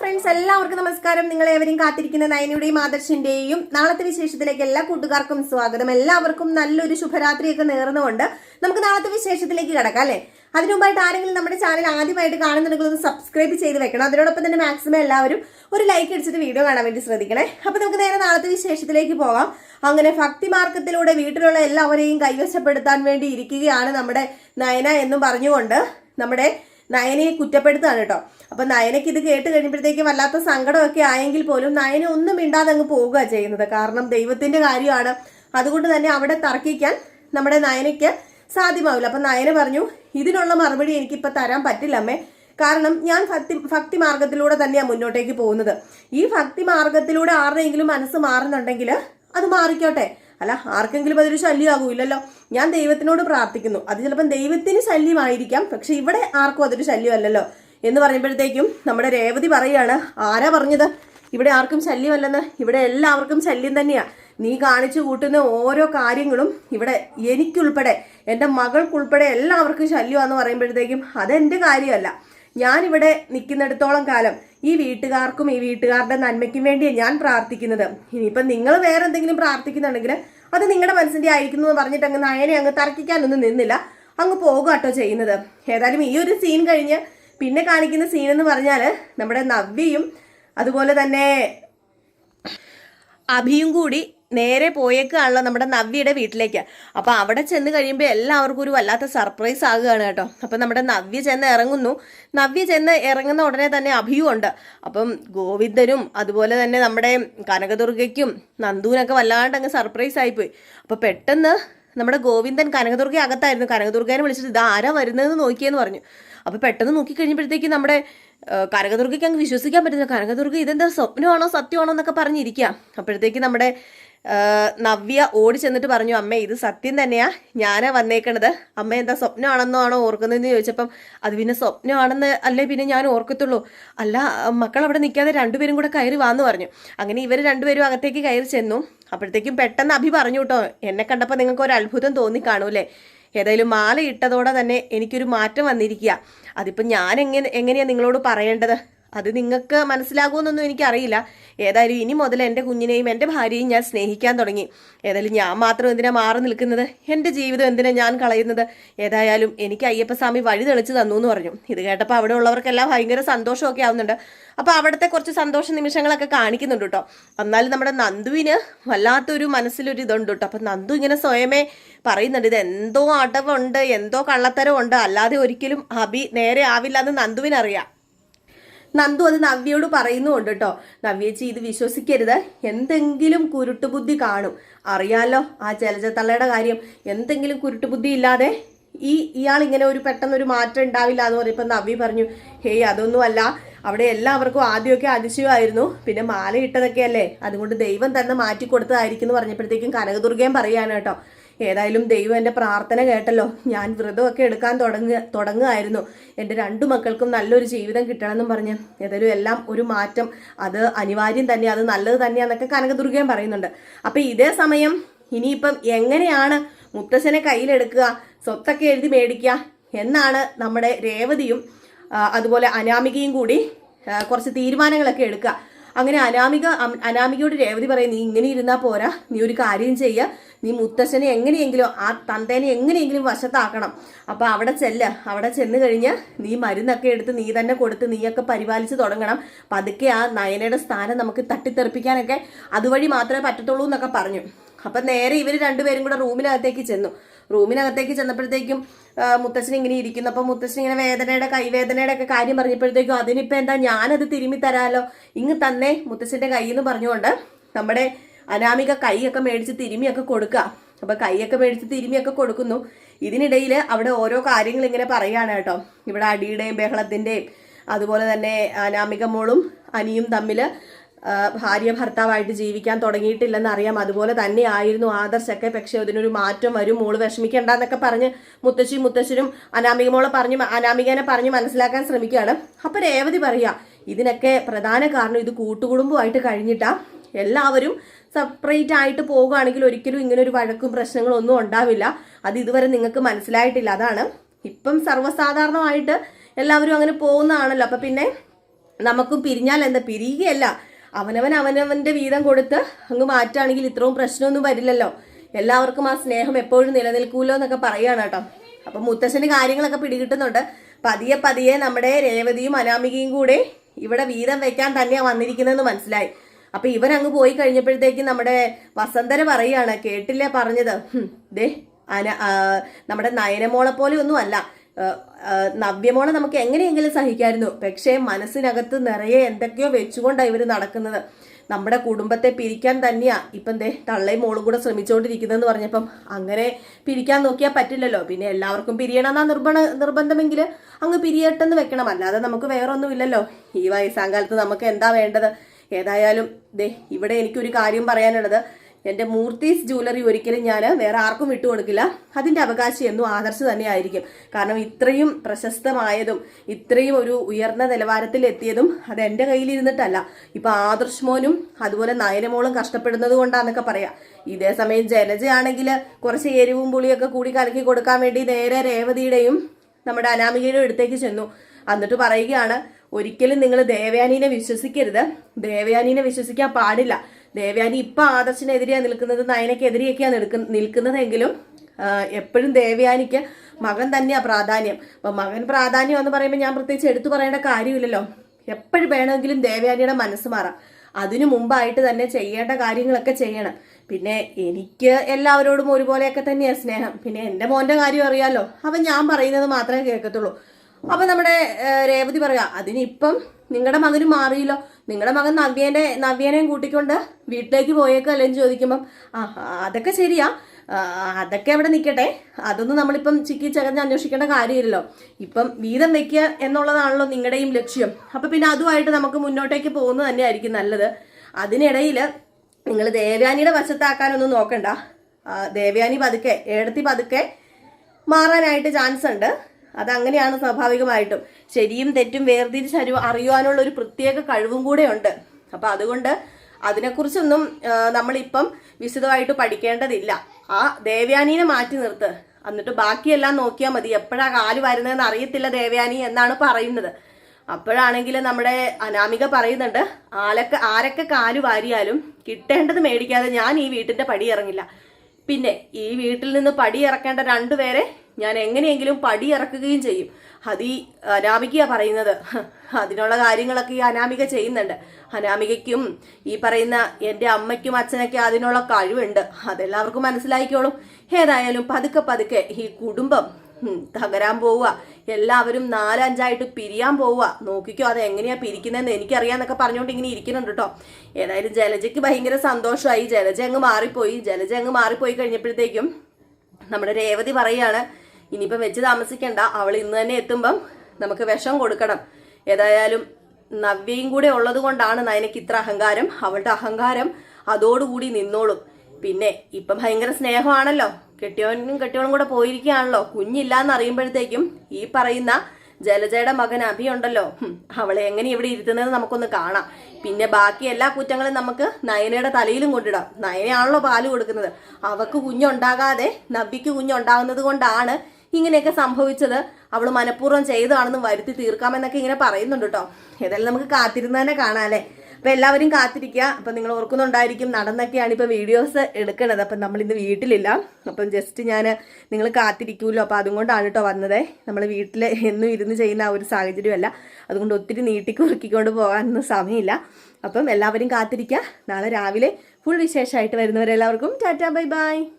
Friends എല്ലാവർക്കും നമസ്കാരം. നിങ്ങൾ ഏവരെയും കാത്തിരിക്കുന്ന നയനയുടെയും ആദർശിന്റെയും നാളത്തെ വിശേഷത്തിലേക്ക് എല്ലാ കൂട്ടുകാർക്കും സ്വാഗതം. എല്ലാവർക്കും നല്ലൊരു ശുഭരാത്രിയൊക്കെ നേർന്നുകൊണ്ട് നമുക്ക് നാളത്തെ വിശേഷത്തിലേക്ക് കിടക്കാം അല്ലെ? അതിനു മുമ്പായിട്ട് ആരെങ്കിലും നമ്മുടെ ചാനൽ ആദ്യമായിട്ട് കാണുന്നുണ്ടെങ്കിൽ ഒന്ന് സബ്സ്ക്രൈബ് ചെയ്ത് വെക്കണം. അതിനോടൊപ്പം തന്നെ മാക്സിമം എല്ലാവരും ഒരു ലൈക്ക് അടിച്ചിട്ട് വീഡിയോ കാണാൻ വേണ്ടി ശ്രദ്ധിക്കണേ. അപ്പൊ നമുക്ക് നേരെ നാളത്തെ വിശേഷത്തിലേക്ക് പോകാം. അങ്ങനെ ഭക്തി മാർഗത്തിലൂടെ വീട്ടിലുള്ള എല്ലാവരെയും കൈവശപ്പെടുത്താൻ വേണ്ടി ഇരിക്കുകയാണ് നമ്മുടെ നയന എന്നും പറഞ്ഞുകൊണ്ട് നമ്മുടെ നയനയെ കുറ്റപ്പെടുത്തുകയാണ് കേട്ടോ. അപ്പൊ നയനയ്ക്ക് ഇത് കേട്ട് കഴിയുമ്പോഴത്തേക്ക് വല്ലാത്ത സങ്കടമൊക്കെ ആയെങ്കിൽ പോലും നയന ഒന്നും മിണ്ടാതെ അങ്ങ് പോവുക ചെയ്യുന്നത്. കാരണം ദൈവത്തിന്റെ കാര്യമാണ്. അതുകൊണ്ട് തന്നെ അവിടെ തർക്കിക്കാൻ നമ്മുടെ നയനയ്ക്ക് സാധ്യമാവില്ല. അപ്പൊ നയന പറഞ്ഞു ഇതിനുള്ള മറുപടി എനിക്കിപ്പോ തരാൻ പറ്റില്ലമ്മേ കാരണം ഞാൻ ഭക്തി ഭക്തി മാർഗത്തിലൂടെ തന്നെയാണ് മുന്നോട്ടേക്ക് പോകുന്നത്. ഈ ഭക്തി മാർഗത്തിലൂടെ ആരുടെയെങ്കിലും മനസ്സ് മാറുന്നുണ്ടെങ്കിൽ അത് മാറിക്കോട്ടെ. അല്ല ആർക്കെങ്കിലും അതൊരു ശല്യമാകൂലല്ലോ ഞാൻ ദൈവത്തിനോട് പ്രാർത്ഥിക്കുന്നു. അത് ചിലപ്പം ദൈവത്തിന് ശല്യമായിരിക്കാം പക്ഷെ ഇവിടെ ആർക്കും അതൊരു ശല്യമല്ലല്ലോ. എന്ന് പറയുമ്പോഴത്തേക്കും നമ്മുടെ രേവതി പറയാണ് ആരാ പറഞ്ഞത്? ഇവിടെ ആർക്കും ശല്യമല്ലെന്ന്. ഇവിടെ എല്ലാവർക്കും ശല്യം തന്നെയാണ് നീ കാണിച്ചു കൂട്ടുന്ന ഓരോ കാര്യങ്ങളും ഇവിടെ എനിക്കുൾപ്പെടെ എന്റെ മകൾക്കുൾപ്പെടെ എല്ലാവർക്കും ശല്യമാന്ന് പറയുമ്പോഴത്തേക്കും അതെന്റെ കാര്യമല്ല. ഞാനിവിടെ നിൽക്കുന്നിടത്തോളം കാലം ഈ വീട്ടുകാർക്കും ഈ വീട്ടുകാരുടെ നന്മയ്ക്കും വേണ്ടിയാണ് ഞാൻ പ്രാർത്ഥിക്കുന്നത്. ഇനിയിപ്പം നിങ്ങൾ വേറെ എന്തെങ്കിലും പ്രാർത്ഥിക്കുന്നുണ്ടെങ്കിൽ അത് നിങ്ങളുടെ മനസ്സിന്റെ ആയിരിക്കുന്നു എന്ന് പറഞ്ഞിട്ട് അങ്ങ് നയനെ അങ്ങ് തർക്കിക്കാനൊന്നും നിന്നില്ല. അങ്ങ് പോകുക ചെയ്യുന്നത്. ഏതായാലും ഈ ഒരു സീൻ കഴിഞ്ഞ് പിന്നെ കാണിക്കുന്ന സീൻ എന്ന് പറഞ്ഞാൽ നമ്മുടെ നവ്യയും അതുപോലെ തന്നെ അഭിയും കൂടി നേരെ പോയേക്കാണല്ലോ നമ്മുടെ നവ്യയുടെ വീട്ടിലേക്ക്. അപ്പൊ അവിടെ ചെന്ന് കഴിയുമ്പോൾ എല്ലാവർക്കും ഒരു വല്ലാത്ത സർപ്രൈസ് ആകുകയാണ് കേട്ടോ. അപ്പൊ നമ്മുടെ നവ്യ ചെന്ന് ഇറങ്ങുന്നു. നവ്യ ചെന്ന് ഇറങ്ങുന്ന ഉടനെ തന്നെ അഭിയും ഉണ്ട്. അപ്പം ഗോവിന്ദനും അതുപോലെ തന്നെ നമ്മുടെ കനകദുർഗയ്ക്കും നന്ദുവിനൊക്കെ വല്ലാണ്ട് അങ്ങ് സർപ്രൈസ് ആയിപ്പോയി. അപ്പൊ പെട്ടെന്ന് നമ്മുടെ ഗോവിന്ദൻ കനകദുർഗ അകത്തായിരുന്നു. കനകദുർഗേനെ വിളിച്ചിട്ട് ഇത് ആരാ വരുന്നതെന്ന് നോക്കിയെന്ന് പറഞ്ഞു. അപ്പൊ പെട്ടെന്ന് നോക്കി കഴിഞ്ഞപ്പോഴത്തേക്ക് നമ്മുടെ കനകദുർഗയ്ക്ക് അങ്ങ് വിശ്വസിക്കാൻ പറ്റുന്നില്ല കനകദുർഗ ഇതെന്താ സ്വപ്നമാണോ സത്യമാണോ എന്നൊക്കെ പറഞ്ഞിരിക്കുക അപ്പോഴത്തേക്ക് നമ്മുടെ നവ്യ ഓടി ചെന്നിട്ട് പറഞ്ഞു അമ്മ ഇത് സത്യം തന്നെയാ. ഞാനാ വന്നേക്കണത്. അമ്മ എന്താ സ്വപ്നമാണെന്നോ ആണോ ഓർക്കുന്നതെന്ന് ചോദിച്ചപ്പം അത് പിന്നെ സ്വപ്നമാണെന്ന് അല്ലേ പിന്നെ ഞാൻ ഓർക്കത്തുള്ളൂ. അല്ല മക്കൾ അവിടെ നിൽക്കാതെ രണ്ടുപേരും കൂടെ കയറി വാന്ന് പറഞ്ഞു. അങ്ങനെ ഇവർ രണ്ടുപേരും അകത്തേക്ക് കയറി ചെന്നു. അപ്പോഴത്തേക്കും പെട്ടെന്ന് അഭി പറഞ്ഞു കേട്ടോ എന്നെ കണ്ടപ്പോൾ നിങ്ങൾക്ക് ഒരു അത്ഭുതം തോന്നി കാണൂലേ. ഏതായാലും മാല ഇട്ടതോടെ തന്നെ എനിക്കൊരു മാറ്റം വന്നിരിക്കുക അതിപ്പോൾ ഞാൻ എങ്ങനെ എങ്ങനെയാണ് നിങ്ങളോട് പറയേണ്ടത്? അത് നിങ്ങൾക്ക് മനസ്സിലാകുമെന്നൊന്നും എനിക്കറിയില്ല. ഏതായാലും ഇനി മുതൽ എന്റെ കുഞ്ഞിനെയും എന്റെ ഭാര്യയും ഞാൻ സ്നേഹിക്കാൻ തുടങ്ങി. ഏതായാലും ഞാൻ മാത്രം എന്തിനാ മാറി നിൽക്കുന്നത്? എന്റെ ജീവിതം എന്തിനാ ഞാൻ കളയുന്നത്? ഏതായാലും എനിക്ക് അയ്യപ്പസ്വാമി വഴി തെളിച്ച് തന്നു എന്ന് പറഞ്ഞു. ഇത് കേട്ടപ്പോൾ അവിടെ ഉള്ളവർക്കെല്ലാം ഭയങ്കര സന്തോഷമൊക്കെ ആവുന്നുണ്ട്. അപ്പോൾ അവിടുത്തെ കുറച്ച് സന്തോഷ നിമിഷങ്ങളൊക്കെ കാണിക്കുന്നുണ്ട് കേട്ടോ. എന്നാലും നമ്മുടെ നന്ദുവിന് വല്ലാത്തൊരു മനസ്സിലൊരു ഇതുണ്ട് കേട്ടോ. അപ്പം നന്ദു ഇങ്ങനെ സ്വയമേ പറയുന്നുണ്ട് ഇത് എന്തോ അടവുണ്ട് എന്തോ കള്ളത്തരമുണ്ട് അല്ലാതെ ഒരിക്കലും അഭി നേരെ ആവില്ല എന്ന് നന്ദുവിനറിയാം. നന്ദു അത് നവ്യയോട് പറയുന്നുണ്ട് കേട്ടോ. നവ്യേച്ചി ഇത് വിശ്വസിക്കരുത്. എന്തെങ്കിലും കുരുട്ടുബുദ്ധി കാണും. അറിയാലോ ആ ജലജത്തള്ളയുടെ കാര്യം. എന്തെങ്കിലും കുരുട്ടുബുദ്ധി ഇല്ലാതെ ഈ ഇയാൾ ഇങ്ങനെ ഒരു പെട്ടെന്നൊരു മാറ്റം ഉണ്ടാവില്ല എന്ന് പറയുമ്പോൾ നവ്യ പറഞ്ഞു ഹേയ് അതൊന്നുമല്ല. അവിടെ എല്ലാവർക്കും ആദ്യമൊക്കെ അതിശയമായിരുന്നു. പിന്നെ മാല ഇട്ടതൊക്കെയല്ലേ അതുകൊണ്ട് ദൈവം തന്നെ മാറ്റി കൊടുത്തതായിരിക്കും എന്ന് പറഞ്ഞപ്പോഴത്തേക്കും കനകദുർഗയും പറയാണ് കേട്ടോ. ഏതായാലും ദൈവം എന്റെ പ്രാർത്ഥന കേട്ടല്ലോ. ഞാൻ വ്രതമൊക്കെ എടുക്കാൻ തുടങ്ങുക തുടങ്ങുമായിരുന്നു. എന്റെ രണ്ടു മക്കൾക്കും നല്ലൊരു ജീവിതം കിട്ടണമെന്നും പറഞ്ഞ്. ഏതായാലും എല്ലാം ഒരു മാറ്റം. അത് അനിവാര്യം തന്നെ അത് നല്ലത് തന്നെയാന്നൊക്കെ കനകദുർഗയും പറയുന്നുണ്ട്. അപ്പം ഇതേ സമയം ഇനിയിപ്പം എങ്ങനെയാണ് മുത്തശ്ശനെ കയ്യിലെടുക്കുക സ്വത്തൊക്കെ എഴുതി മേടിക്കുക എന്നാണ് നമ്മുടെ രേവതിയും അതുപോലെ അനാമികയും കൂടി കുറച്ച് തീരുമാനങ്ങളൊക്കെ എടുക്കുക. അങ്ങനെ അനാമിക അനാമികയോട് രേവതി പറയും നീ ഇങ്ങനെ ഇരുന്നാൽ പോരാ. നീ ഒരു കാര്യം ചെയ്യുക നീ മുത്തശ്ശനെ എങ്ങനെയെങ്കിലും ആ തന്തേനെ എങ്ങനെയെങ്കിലും വശത്താക്കണം. അപ്പോൾ അവിടെ ചെല്ല്. അവിടെ ചെന്ന് കഴിഞ്ഞാൽ നീ മരുന്നൊക്കെ എടുത്ത് നീ തന്നെ കൊടുത്ത് നീയൊക്കെ പരിപാലിച്ച് തുടങ്ങണം. പതുക്കെ ആ നയനയുടെ സ്ഥാനം നമുക്ക് തട്ടിത്തെറിപ്പിക്കാനൊക്കെ അതുവഴി മാത്രമേ പറ്റത്തുള്ളൂ എന്നൊക്കെ പറഞ്ഞു. അപ്പം നേരെ ഇവർ രണ്ടുപേരും കൂടെ റൂമിനകത്തേക്ക് ചെന്നു. റൂമിനകത്തേക്ക് ചെന്നപ്പോഴത്തേക്കും മുത്തശ്ശൻ ഇങ്ങനെ ഇരിക്കുന്നു. അപ്പൊ മുത്തശ്ശൻ ഇങ്ങനെ വേദനയുടെ കൈവേദനയുടെ ഒക്കെ കാര്യം പറഞ്ഞപ്പോഴത്തേക്കും അതിനിപ്പോ എന്താ ഞാനത് തിരുമ്മി തരാലോ? ഇങ്ങ് തന്നെ മുത്തശ്ശന്റെ കൈ എന്ന് പറഞ്ഞുകൊണ്ട് നമ്മുടെ അനാമിക കൈയൊക്കെ മേടിച്ച് തിരുമിയൊക്കെ കൊടുക്കുക. അപ്പൊ കൈയൊക്കെ മേടിച്ച് തിരുമിയൊക്കെ കൊടുക്കുന്നു. ഇതിനിടയിൽ അവിടെ ഓരോ കാര്യങ്ങൾ ഇങ്ങനെ പറയുകയാണ് കേട്ടോ. ഇവിടെ അടിയുടെയും ബഹളത്തിന്റെയും അതുപോലെ തന്നെ അനാമിക മോളും അനിയും തമ്മിൽ ആ, ഭാര്യ ഭർത്താവായിട്ട് ജീവിക്കാൻ തുടങ്ങിയിട്ടില്ലെന്ന് അറിയാം. അതുപോലെ തന്നെ ആയിരുന്നു ആദർശൊക്കെ. പക്ഷെ അതിനൊരു മാറ്റം വരും. മോൾ വിഷമിക്കണ്ടെന്നൊക്കെ പറഞ്ഞ് മുത്തശ്ശി മുത്തശ്ശനും അനാമിക മോളെ പറഞ്ഞ് അനാമികനെ പറഞ്ഞ് മനസ്സിലാക്കാൻ ശ്രമിക്കുകയാണ്. അപ്പൊ രേവതി പറയുക ഇതിനൊക്കെ പ്രധാന കാരണം ഇത് കൂട്ടുകുടുംബമായിട്ട് കഴിഞ്ഞിട്ടാ എല്ലാവരും സെപ്പറേറ്റ് ആയിട്ട് പോവുകയാണെങ്കിൽ ഒരിക്കലും ഇങ്ങനെ ഒരു വഴക്കും പ്രശ്നങ്ങളും ഒന്നും ഉണ്ടാവില്ല. അത് ഇതുവരെ നിങ്ങൾക്ക് മനസ്സിലായിട്ടില്ല. അതാണ് ഇപ്പം സർവസാധാരണമായിട്ട് എല്ലാവരും അങ്ങനെ പോകുന്നതാണല്ലോ. അപ്പൊ പിന്നെ നമുക്കും പിരിഞ്ഞാൽ എന്താ? പിരിയുകയല്ല. അവനവൻ അവനവന്റെ വീതം കൊടുത്ത് അങ്ങ് മാറ്റുകയാണെങ്കിൽ ഇത്രയും പ്രശ്നമൊന്നും വരില്ലല്ലോ. എല്ലാവർക്കും ആ സ്നേഹം എപ്പോഴും നിലനിൽക്കൂലോ എന്നൊക്കെ പറയുകയാണ് കേട്ടോ. അപ്പൊ മുത്തശ്ശന് കാര്യങ്ങളൊക്കെ പിടികിട്ടുന്നുണ്ട്. പതിയെ പതിയെ നമ്മുടെ രേവതിയും അനാമികയും കൂടെ ഇവിടെ വീതം വെക്കാൻ തന്നെയാ വന്നിരിക്കുന്നതെന്ന് മനസ്സിലായി. അപ്പൊ ഇവൻ അങ്ങ് പോയി കഴിഞ്ഞപ്പോഴത്തേക്കും നമ്മുടെ വസന്തര പറയാണ് കേട്ടില്ലേ പറഞ്ഞത്? ദേ അന നമ്മുടെ നയനമോളെ പോലെ ഒന്നും അല്ല. നവ്യമോളെ നമുക്ക് എങ്ങനെയെങ്കിലും സഹിക്കായിരുന്നു. പക്ഷേ മനസ്സിനകത്ത് നിറയെ എന്തൊക്കെയോ വെച്ചുകൊണ്ടാണ് ഇവർ നടക്കുന്നത്. നമ്മുടെ കുടുംബത്തെ പിരിക്കാൻ തന്നെയാ. ഇപ്പം ദേ തള്ളയും മോളും കൂടെ ശ്രമിച്ചുകൊണ്ടിരിക്കുന്നതെന്ന് പറഞ്ഞപ്പം അങ്ങനെ പിരിക്കാൻ നോക്കിയാൽ പറ്റില്ലല്ലോ. പിന്നെ എല്ലാവർക്കും പിരിയണമെന്നാ നിർബന്ധ നിർബന്ധമെങ്കിൽ അങ്ങ് പിരിയട്ടെന്ന് വെക്കണം. അല്ലാതെ നമുക്ക് വേറെ ഒന്നുമില്ലല്ലോ ഈ വയസ്സാം കാലത്ത് നമുക്ക് എന്താ വേണ്ടത്? ഏതായാലും ദേ ഇവിടെ എനിക്കൊരു കാര്യം പറയാനുള്ളത്. എന്റെ മൂർത്തീസ് ജ്വല്ലറി ഒരിക്കലും ഞാൻ വേറെ ആർക്കും വിട്ടു കൊടുക്കില്ല. അതിന്റെ അവകാശം എന്നും ആദർശ് തന്നെയായിരിക്കും. കാരണം ഇത്രയും പ്രശസ്തമായതും ഇത്രയും ഒരു ഉയർന്ന നിലവാരത്തിൽ എത്തിയതും അത് എന്റെ കയ്യിലിരുന്നിട്ടല്ല. ഇപ്പൊ ആദർശ് മോനും അതുപോലെ നയനമോളും കഷ്ടപ്പെടുന്നത് കൊണ്ടാന്നൊക്കെ പറയാം. ഇതേ സമയം ജലജയാണെങ്കിൽ കുറച്ച് എരിവും പുളിയൊക്കെ കൂടി കലക്കി കൊടുക്കാൻ വേണ്ടി നേരെ രേവതിയുടെയും നമ്മുടെ അനാമികയുടെ അടുത്തേക്ക് ചെന്നു. എന്നിട്ട് പറയുകയാണ് ഒരിക്കലും നിങ്ങൾ ദേവയാനീനെ വിശ്വസിക്കരുത്. ദേവയാനീനെ വിശ്വസിക്കാൻ പാടില്ല. ദേവയാനി ഇപ്പൊ ആദർശിനെതിരെയാണ് നിൽക്കുന്നത് നയനക്കെതിരെയൊക്കെയാണ് നിൽക്കുന്ന നിൽക്കുന്നതെങ്കിലും എപ്പോഴും ദേവയാനിക്ക് മകൻ തന്നെയാ പ്രാധാന്യം. അപ്പൊ മകൻ പ്രാധാന്യം എന്ന് പറയുമ്പോൾ ഞാൻ പ്രത്യേകിച്ച് എടുത്തു പറയേണ്ട കാര്യമില്ലല്ലോ. എപ്പോഴും വേണമെങ്കിലും ദേവയാനിയുടെ മനസ്സ് മാറാം. അതിനു മുമ്പായിട്ട് തന്നെ ചെയ്യേണ്ട കാര്യങ്ങളൊക്കെ ചെയ്യണം. പിന്നെ എനിക്ക് എല്ലാവരോടും ഒരുപോലെയൊക്കെ തന്നെയാണ് സ്നേഹം. പിന്നെ എന്റെ മോന്റെ കാര്യം അറിയാമല്ലോ അവൻ ഞാൻ പറയുന്നത് മാത്രമേ കേൾക്കത്തുള്ളൂ. അപ്പൊ നമ്മുടെ രേവതി പറയാ അതിനിപ്പം നിങ്ങളുടെ മകന് മാറിയില്ലോ. നിങ്ങളുടെ മകൻ നവ്യേനെ നവ്യേനെയും കൂട്ടിക്കൊണ്ട് വീട്ടിലേക്ക് പോയേക്കല്ലേ ചോദിക്കുമ്പം ആ അതൊക്കെ ശരിയാ. അതൊക്കെ അവിടെ നിൽക്കട്ടെ അതൊന്നും നമ്മളിപ്പം ചിക്കി ചകഞ്ഞ് അന്വേഷിക്കേണ്ട കാര്യമില്ലല്ലോ. ഇപ്പം വീതം വെക്കുക എന്നുള്ളതാണല്ലോ നിങ്ങളുടെയും ലക്ഷ്യം. അപ്പം പിന്നെ അതുമായിട്ട് നമുക്ക് മുന്നോട്ടേക്ക് പോകുന്നത് തന്നെയായിരിക്കും നല്ലത്. അതിനിടയിൽ നിങ്ങൾ ദേവയാനിയുടെ വശത്താക്കാനൊന്നും നോക്കണ്ട. ദേവയാനി പതുക്കെ ഏടത്തി പതുക്കെ മാറാനായിട്ട് ചാൻസ് ഉണ്ട് അതങ്ങനെയാണ് സ്വാഭാവികമായിട്ടും. ശരിയും തെറ്റും വേർതിരിച്ചറിയ അറിയുവാനുള്ള ഒരു പ്രത്യേക കഴിവും കൂടെ ഉണ്ട് അപ്പൊ അതുകൊണ്ട് അതിനെക്കുറിച്ചൊന്നും നമ്മളിപ്പം വിശദമായിട്ട് പഠിക്കേണ്ടതില്ല. ആ ദേവ്യാനീനെ മാറ്റി നിർത്ത്. എന്നിട്ട് ബാക്കിയെല്ലാം നോക്കിയാൽ മതി. എപ്പോഴാ കാൽ വരുന്നതെന്ന് അറിയത്തില്ല ദേവയാനി എന്നാണ് പറയുന്നത്. അപ്പോഴാണെങ്കിൽ നമ്മുടെ അനാമിക പറയുന്നുണ്ട് ആലൊക്കെ ആരൊക്കെ കാൽ വാരിയാലും കിട്ടേണ്ടത് മേടിക്കാതെ ഞാൻ ഈ വീട്ടിന്റെ പടി ഇറങ്ങില്ല. പിന്നെ ഈ വീട്ടിൽ നിന്ന് പടി ഇറക്കേണ്ട രണ്ടുപേരെ ഞാൻ എങ്ങനെയെങ്കിലും പടി ഇറക്കുകയും ചെയ്യും. അത് ഈ അനാമികയാ പറയുന്നത്. അതിനുള്ള കാര്യങ്ങളൊക്കെ ഈ അനാമിക ചെയ്യുന്നുണ്ട്. അനാമികയ്ക്കും ഈ പറയുന്ന എന്റെ അമ്മയ്ക്കും അച്ഛനൊക്കെ അതിനുള്ള കഴിവുണ്ട്. അതെല്ലാവർക്കും മനസ്സിലായിക്കോളും. ഏതായാലും പതുക്കെ പതുക്കെ ഈ കുടുംബം തകരാൻ പോവുക. എല്ലാവരും നാലഞ്ചായിട്ട് പിരിയാൻ പോവുക. നോക്കിക്കോ അത് എങ്ങനെയാ പിരിക്കുന്നതെന്ന് എനിക്കറിയാന്നൊക്കെ പറഞ്ഞുകൊണ്ട് ഇങ്ങനെ ഇരിക്കുന്നുണ്ട് കേട്ടോ ഏതായാലും ജലജയ്ക്ക് ഭയങ്കര സന്തോഷമായി ജലജ അങ്ങ് മാറിപ്പോയി. ജലജ അങ്ങ് മാറിപ്പോയി കഴിഞ്ഞപ്പോഴത്തേക്കും നമ്മുടെ രേവതി പറയാണ് ഇനിയിപ്പം വെച്ച് താമസിക്കണ്ട. അവൾ ഇന്ന് തന്നെ എത്തുമ്പം നമുക്ക് വിഷം കൊടുക്കണം. ഏതായാലും നവ്യയും കൂടെ ഉള്ളത് കൊണ്ടാണ് നയനക്ക് ഇത്ര അഹങ്കാരം. അവളുടെ അഹങ്കാരം അതോടുകൂടി നിന്നോളും. പിന്നെ ഇപ്പം ഭയങ്കര സ്നേഹമാണല്ലോ. കെട്ടിയവനും കെട്ടിയവനും കൂടെ പോയിരിക്കുകയാണല്ലോ. കുഞ്ഞില്ലാന്ന് അറിയുമ്പോഴത്തേക്കും ഈ പറയുന്ന ജലജയുടെ മകൻ അഭി ഉണ്ടല്ലോ. അവളെ എങ്ങനെ ഇവിടെ ഇരുത്തുന്നത് നമുക്കൊന്ന് കാണാം. പിന്നെ ബാക്കി എല്ലാ കുറ്റങ്ങളും നമുക്ക് നയനയുടെ തലയിലും കൊണ്ടിടാം. നയനയാണല്ലോ പാൽ കൊടുക്കുന്നത്. അവക്ക് കുഞ്ഞുണ്ടാകാതെ നബിക്ക് കുഞ്ഞുണ്ടാകുന്നത് കൊണ്ടാണ് ഇങ്ങനെയൊക്കെ സംഭവിച്ചത് അവൾ മനഃപൂർവം ചെയ്തതാണെന്ന് വരുത്തി തീർക്കാമെന്നൊക്കെ ഇങ്ങനെ പറയുന്നുണ്ട് കേട്ടോ. ഏതായാലും നമുക്ക് കാത്തിരുന്ന് തന്നെ കാണാം അല്ലേ? അപ്പൊ എല്ലാവരും കാത്തിരിക്കുക. അപ്പൊ നിങ്ങൾ ഓർക്കുന്നുണ്ടായിരിക്കും നടന്നൊക്കെയാണ് ഇപ്പൊ വീഡിയോസ് എടുക്കണത് അപ്പൊ നമ്മൾ ഇന്ന് വീട്ടിലില്ല. അപ്പം ജസ്റ്റ് ഞാൻ നിങ്ങൾ കാത്തിരിക്കുമല്ലോ അപ്പൊ അതുകൊണ്ടാണ് കേട്ടോ വന്നത്. നമ്മൾ വീട്ടിൽ എന്നും ഇരുന്ന് ചെയ്യുന്ന ആ ഒരു സാഹചര്യമല്ല. അതുകൊണ്ട് ഒത്തിരി നീട്ടിക്കുറുക്കിക്കൊണ്ട് പോകാനൊന്നും സമയമില്ല. അപ്പം എല്ലാവരും കാത്തിരിക്കുക. നാളെ രാവിലെ ഫുൾ വിശേഷമായിട്ട് വരുന്നവരെല്ലാവർക്കും ടാറ്റാ ബൈ ബൈ.